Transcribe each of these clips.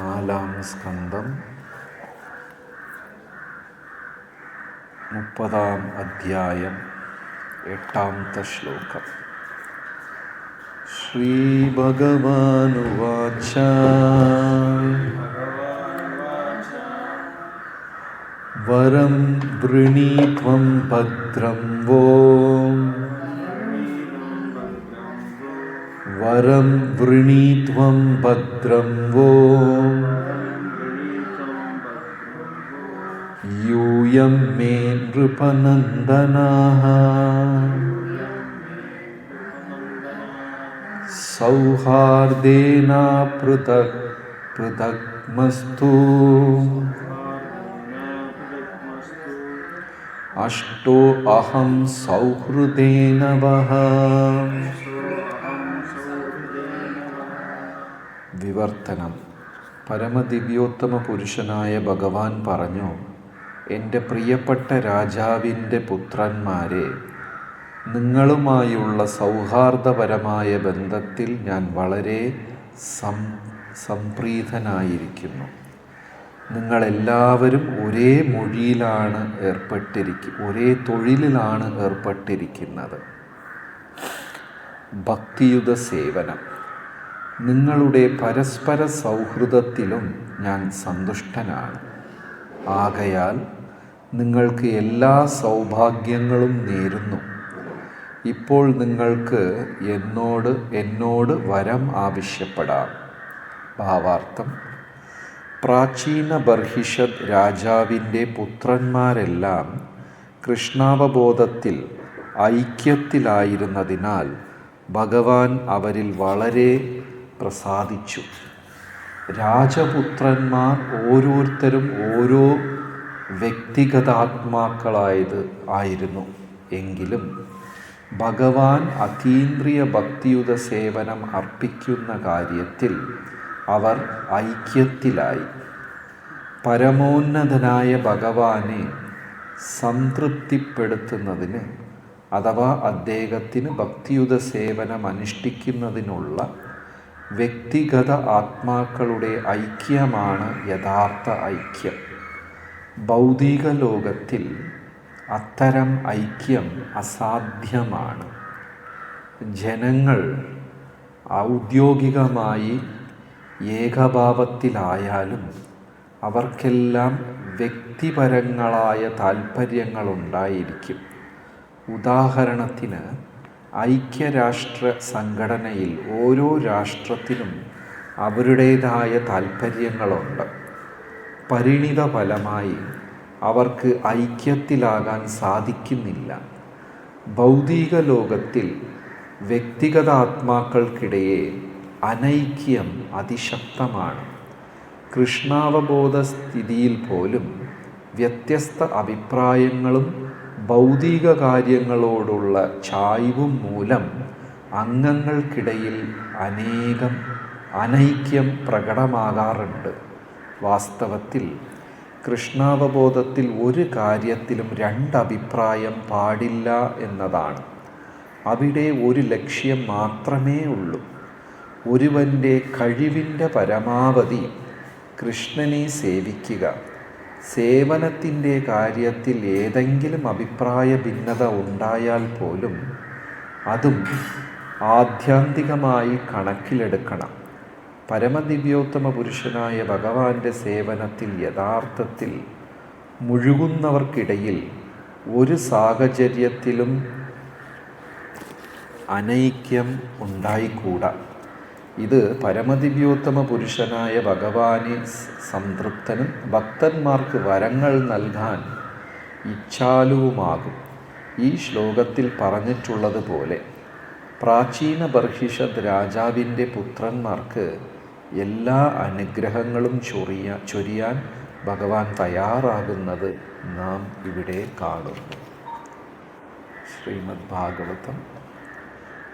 നാലാം സ്കന്ധം മുപ്പതാം അധ്യായം എട്ടാമത്തെ ശ്ലോകം ശ്രീഭഗവാനുവാച വരം വൃണീത്വം ഭദ്രം വോ वरं वृणीत्वं भद्रं वो। यूयं मे नृपनन्दनाः। सौहार्देना पृथक् सौहार्देनापृथक् अष्टो अहं सौहृदेन वः। വിവർത്തനം. പരമദിവ്യോത്തമ പുരുഷനായ ഭഗവാൻ പറഞ്ഞു എന്റെ പ്രിയപ്പെട്ട രാജാവിന്റെ പുത്രന്മാരെ നിങ്ങളുമായുള്ള സൗഹാർദ്ദപരമായ ബന്ധത്തിൽ ഞാൻ വളരെ സം സംപ്രീതനായിരിക്കുന്നു. നിങ്ങളെല്ലാവരും ഒരേ മൊഴിയിലാണ് ഏർപ്പെട്ടിരിക്കുക ഒരേ തൊഴിലിലാണ് ഏർപ്പെട്ടിരിക്കുന്നത്. ഭക്തിയുത സേവനം. നിങ്ങളുടെ പരസ്പര സൗഹൃദത്തിലും ഞാൻ സന്തുഷ്ടനാണ്. ആകയാൽ നിങ്ങൾക്ക് എല്ലാ സൗഭാഗ്യങ്ങളും നേരുന്നു. ഇപ്പോൾ നിങ്ങൾക്ക് എന്നോട് എന്നോട് വരം ആവശ്യപ്പെടാം. ഭാവാർത്ഥം പ്രാചീന ബർഹിഷദ് രാജാവിന്റെ പുത്രന്മാരെല്ലാം കൃഷ്ണാവബോധത്തിൽ ഐക്യത്തിലായിരുന്നതിനാൽ ഭഗവാൻ അവരിൽ വളരെ പ്രസാദിച്ചു. രാജപുത്രന്മാർ ഓരോരുത്തരും ഓരോ വ്യക്തിഗതാത്മാക്കളായത് ആയിരുന്നു. എങ്കിലും ഭഗവാൻ അതീന്ദ്രിയ ഭക്തിയുത സേവനം അർപ്പിക്കുന്ന കാര്യത്തിൽ അവർ ഐക്യത്തിലായി. പരമോന്നതനായ ഭഗവാനെ സംതൃപ്തിപ്പെടുത്തുന്നതിന് അഥവാ അദ്ദേഹത്തിന് ഭക്തിയുത സേവനം അനുഷ്ഠിക്കുന്നതിനുള്ള വ്യക്തിഗത ആത്മാക്കളുടെ ഐക്യമാണ് യഥാർത്ഥ ഐക്യം. ഭൗതിക ലോകത്തിൽ അത്തരം ഐക്യം അസാധ്യമാണ്. ജനങ്ങൾ ഔദ്യോഗികമായി ഏകഭാവത്തിലായാലും അവർക്കെല്ലാം വ്യക്തിപരങ്ങളായ താൽപ്പര്യങ്ങളുണ്ടായിരിക്കും. ഉദാഹരണത്തിന് ഐക്യരാഷ്ട്ര സംഘടനയിൽ ഓരോ രാഷ്ട്രത്തിനും അവരുടേതായ താൽപ്പര്യങ്ങളുണ്ട്. പരിണിത ഫലമായി അവർക്ക് ഐക്യത്തിലാകാൻ സാധിക്കുന്നില്ല. ഭൗതിക ലോകത്തിൽ വ്യക്തിഗത ആത്മാക്കൾക്കിടയെ അനൈക്യം അതിശക്തമാണ്. കൃഷ്ണാവബോധ സ്ഥിതിയിൽ പോലും വ്യത്യസ്ത അഭിപ്രായങ്ങളും ഭൗതിക കാര്യങ്ങളോടുള്ള ചായ്വും മൂലം അംഗങ്ങൾക്കിടയിൽ അനേകം അനൈക്യം പ്രകടമാകാറുണ്ട്. വാസ്തവത്തിൽ കൃഷ്ണാവബോധത്തിൽ ഒരു കാര്യത്തിലും രണ്ടഭിപ്രായം പാടില്ല എന്നതാണ്. അവിടെ ഒരു ലക്ഷ്യം മാത്രമേ ഉള്ളൂ. ഒരുവന്റെ കഴിവിന്റെ പരമാവധി കൃഷ്ണനെ സേവിക്കുക. സേവനത്തിന്റെ കാര്യത്തിൽ ഏതെങ്കിലും അഭിപ്രായ ഭിന്നത ഉണ്ടായാൽ പോലും അതും ആധ്യാന്തികമായി കണക്കിലെടുക്കണം. പരമദിവ്യോത്തമ പുരുഷനായ ഭഗവാന്റെ സേവനത്തിൽ യഥാർത്ഥത്തിൽ മുഴുകുന്നവർക്കിടയിൽ ഒരു സാഹചര്യത്തിലും അനൈക്യം ഉണ്ടായിക്കൂടാ. ഇത് പരമദിവ്യോത്തമ പുരുഷനായ ഭഗവാനെ സംതൃപ്തനും ഭക്തന്മാർക്ക് വരങ്ങൾ നൽകാൻ ഇച്ഛാലുവുമാകും. ഈ ശ്ലോകത്തിൽ പറഞ്ഞിട്ടുള്ളതുപോലെ പ്രാചീന ബർഹിഷത് രാജാവിന്റെ പുത്രന്മാർക്ക് എല്ലാ അനുഗ്രഹങ്ങളും ചൊറിയ ചൊരിയാൻ ഭഗവാൻ തയ്യാറാകുന്നത് നാം ഇവിടെ കാണുന്നു. ശ്രീമദ് ഭാഗവതം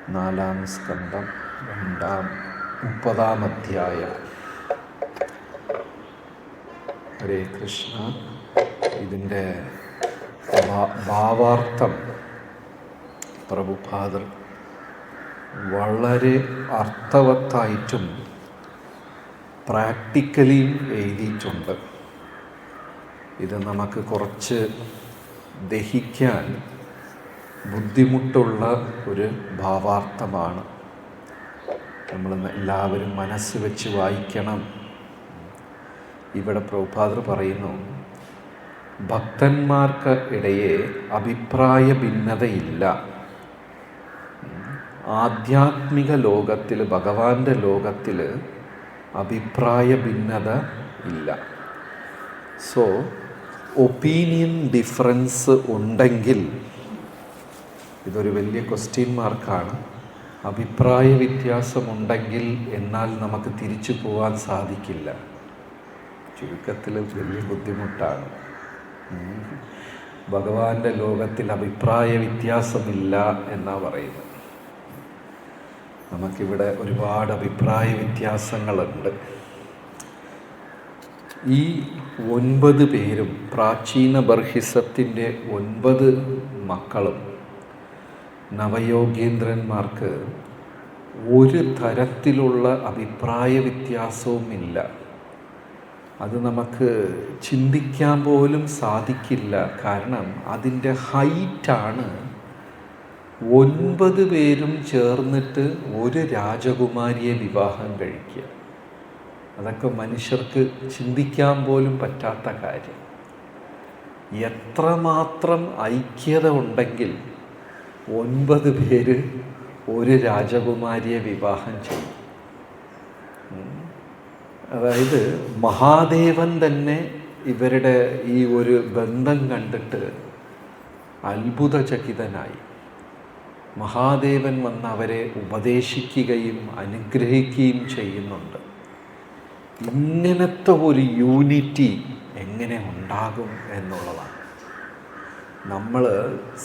നാലാം സ്കന്ധം രണ്ടാം മുപ്പതാം അധ്യായം ഹരേ കൃഷ്ണ. ഇതിന്റെ ഭാവാർത്ഥം പ്രഭുപാദർ വളരെ അർത്ഥവത്തായിട്ടും പ്രാക്ടിക്കലിയും എഴുതിയിട്ടുണ്ട്. ഇത് നമുക്ക് കുറച്ച് ദഹിക്കാൻ ബുദ്ധിമുട്ടുള്ള ഒരു ഭാവാർത്ഥമാണ്. നമ്മൾ എല്ലാവരും മനസ്സ് വെച്ച് വായിക്കണം. ഇവിടെ പ്രഭുപാദർ പറയുന്നു ഭക്തന്മാർക്ക് ഇടയെ അഭിപ്രായ ഭിന്നതയില്ല. ആധ്യാത്മിക ലോകത്തിൽ ഭഗവാന്റെ ലോകത്തിൽ അഭിപ്രായ ഭിന്നത ഇല്ല. സോ ഒപ്പീനിയൻ ഡിഫറൻസ് ഉണ്ടെങ്കിൽ ഇതൊരു വലിയ ക്വസ്റ്റ്യൻ മാർക്കാണ്. അഭിപ്രായ വ്യത്യാസമുണ്ടെങ്കിൽ എന്നാൽ നമുക്ക് തിരിച്ചു പോകാൻ സാധിക്കില്ല. ചുരുക്കത്തിൽ വലിയ ബുദ്ധിമുട്ടാണ്. ഭഗവാന്റെ ലോകത്തിൽ അഭിപ്രായ വ്യത്യാസമില്ല എന്നാ പറയുന്നത്. നമുക്കിവിടെ ഒരുപാട് അഭിപ്രായ വ്യത്യാസങ്ങളുണ്ട്. ഈ ഒൻപത് പേരും പ്രാചീന ബർഹിസത്തിന്റെ ഒൻപത് മക്കളും നവയോഗേന്ദ്രന്മാർക്ക് ഒരു തരത്തിലുള്ള അഭിപ്രായ വ്യത്യാസവുമില്ല അത് നമുക്ക് ചിന്തിക്കാൻ പോലും സാധിക്കില്ല. കാരണം അതിന്റെ ഹൈറ്റാണ് ഒൻപത് പേരും ചേർന്നിട്ട് ഒരു രാജകുമാരിയെ വിവാഹം കഴിക്കുക. അതൊക്കെ മനുഷ്യർക്ക് ചിന്തിക്കാൻ പോലും പറ്റാത്ത കാര്യം. എത്രമാത്രം ഐക്യത ഉണ്ടെങ്കിൽ ഒൻപത് പേര് ഒരു രാജകുമാരിയെ വിവാഹം ചെയ്തു. അതായത് മഹാദേവൻ തന്നെ ഇവരുടെ ഈ ഒരു ബന്ധം കണ്ടിട്ട് അത്ഭുതചകിതനായി. മഹാദേവൻ വന്ന് അവരെ ഉപദേശിക്കുകയും അനുഗ്രഹിക്കുകയും ചെയ്യുന്നുണ്ട്. ഇങ്ങനത്തെ ഒരു യൂണിറ്റി എങ്ങനെ ഉണ്ടാകും എന്നുള്ളതാണ്. നമ്മൾ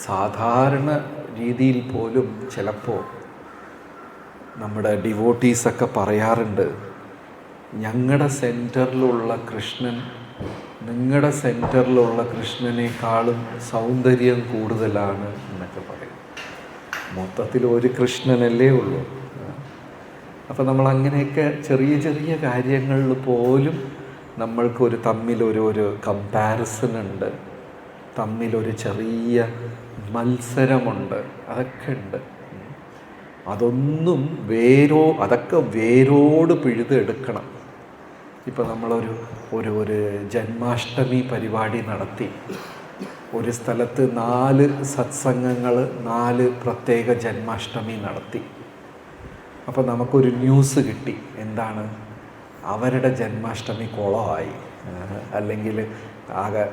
സാധാരണ രീതിയിൽ പോലും ചിലപ്പോൾ നമ്മുടെ ഡിവോട്ടീസൊക്കെ പറയാറുണ്ട് ഞങ്ങളുടെ സെന്ററിലുള്ള കൃഷ്ണൻ നിങ്ങളുടെ സെന്ററിലുള്ള കൃഷ്ണനേക്കാളും സൗന്ദര്യം കൂടുതലാണ് എന്നൊക്കെ പറയും. മൊത്തത്തിൽ ഒരു കൃഷ്ണനല്ലേ ഉള്ളൂ. അപ്പോൾ നമ്മൾ അങ്ങനെയൊക്കെ ചെറിയ ചെറിയ കാര്യങ്ങളിൽ പോലും നമ്മൾക്കൊരു തമ്മിലൊരു ഒരു കമ്പാരിസൺ ഉണ്ട്. തമ്മിലൊരു ചെറിയ മത്സരമുണ്ട്. അതൊക്കെ ഉണ്ട്. അതൊന്നും വേരോ അതൊക്കെ വേരോട് പിഴുതെടുക്കണം ഇപ്പം നമ്മളൊരു ഒരു ഒരു ജന്മാഷ്ടമി പരിപാടി നടത്തി. ഒരു സ്ഥലത്ത് നാല് സത്സംഗങ്ങൾ നാല് പ്രത്യേക ജന്മാഷ്ടമി നടത്തി. അപ്പോൾ നമുക്കൊരു ന്യൂസ് കിട്ടി. എന്താണ്? അവരുടെ ജന്മാഷ്ടമി കുളമായി. അല്ലെങ്കിൽ ആകെ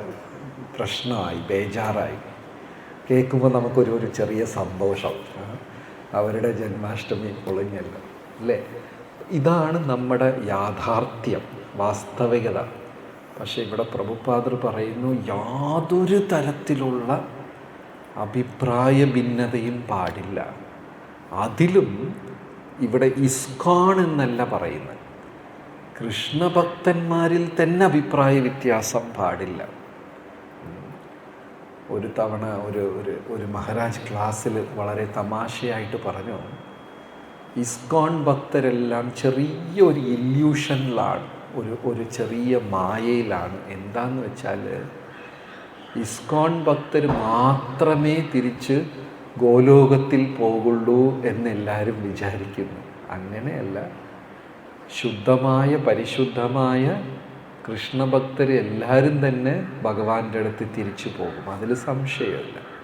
പ്രശ്നമായി ബേജാറായി. കേൾക്കുമ്പോൾ നമുക്കൊരു ഒരു ചെറിയ സന്തോഷം. അവരുടെ ജന്മാഷ്ടമി പൊളിഞ്ഞല്ല അല്ലേ? ഇതാണ് നമ്മുടെ യാഥാർത്ഥ്യം വാസ്തവികത. പക്ഷേ ഇവിടെ പ്രഭുപാദർ പറയുന്നു യാതൊരു തരത്തിലുള്ള അഭിപ്രായ ഭിന്നതയും പാടില്ല. അതിലും ഇവിടെ ഇസ്കോൺ എന്നല്ല പറയുന്നത്. കൃഷ്ണഭക്തന്മാരിൽ തന്നെ അഭിപ്രായ വ്യത്യാസം പാടില്ല. ഒരു തവണ ഒരു ഒരു ഒരു മഹാരാജ് ക്ലാസ്സിൽ വളരെ തമാശയായിട്ട് പറഞ്ഞു ഇസ്കോൺ ഭക്തരെല്ലാം ചെറിയൊരു ഇല്യൂഷനിലാണ് ഒരു ഒരു ചെറിയ മായയിലാണ്. എന്താന്ന് വെച്ചാൽ ഇസ്കോൺ ഭക്തർ മാത്രമേ തിരിച്ച് ഗോലോകത്തിൽ പോകുള്ളൂ എന്നെല്ലാവരും വിചാരിക്കുന്നു. അങ്ങനെയല്ല. ശുദ്ധമായ പരിശുദ്ധമായ കൃഷ്ണഭക്തർ എല്ലാവരും തന്നെ ഭഗവാന്റെ അടുത്ത് തിരിച്ചു പോകും. അതിൽ സംശയമില്ല.